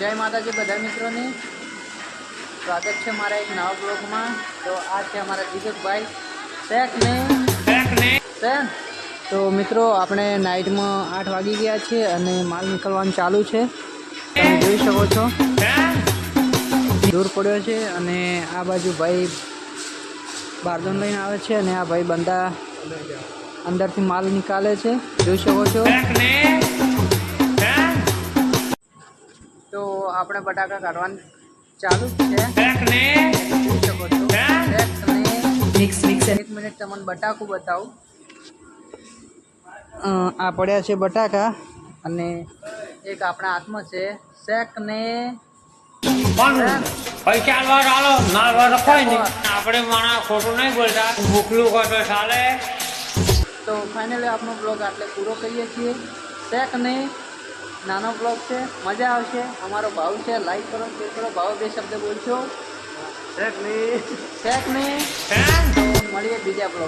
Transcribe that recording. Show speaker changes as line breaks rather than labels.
જય માતાજી બધા મિત્રોને. સ્વાગત છે મારા એક નવા બ્લોગમાં. તો આ છે અમારા દીપકભાઈ. શેખ ને? શેખ તો મિત્રો આપણે નાઇટમાં આઠ વાગી ગયા છે અને માલ નીકળવાનું ચાલુ છે. તમે જોઈ શકો છો. દૂર પડ્યો છે અને આ બાજુ ભાઈ બારદોન લઈને આવે છે અને આ ભાઈ બંદા અંદરથી માલ નીકાળે છે. જોઈ શકો છો. આપણે બટાકા કાઢવાનું ચાલુ છે. જોઈ શકો એક મિનિટ તમને બટાકું બતાવું. આ પડ્યા છે બટાકા. અને એક આપણા હાથમાં છે. શેક ને.
પૈસા વાર આલો ના વાર કોઈ નહીં. આપણે માણસ ખોટું નહીં બોલતા. મોકલું તો ચાલે.
તો ફાઇનલી આપણો બ્લોગ આટલે પૂરો કરીએ છીએ. શેક ને. નાનો બ્લોગ છે મજા આવશે. અમારો ભાવ છે લાઈક કરો શેર કરો ભાવ બે શબ્દ બોલશો. મળીએ બીજા બ્લોગ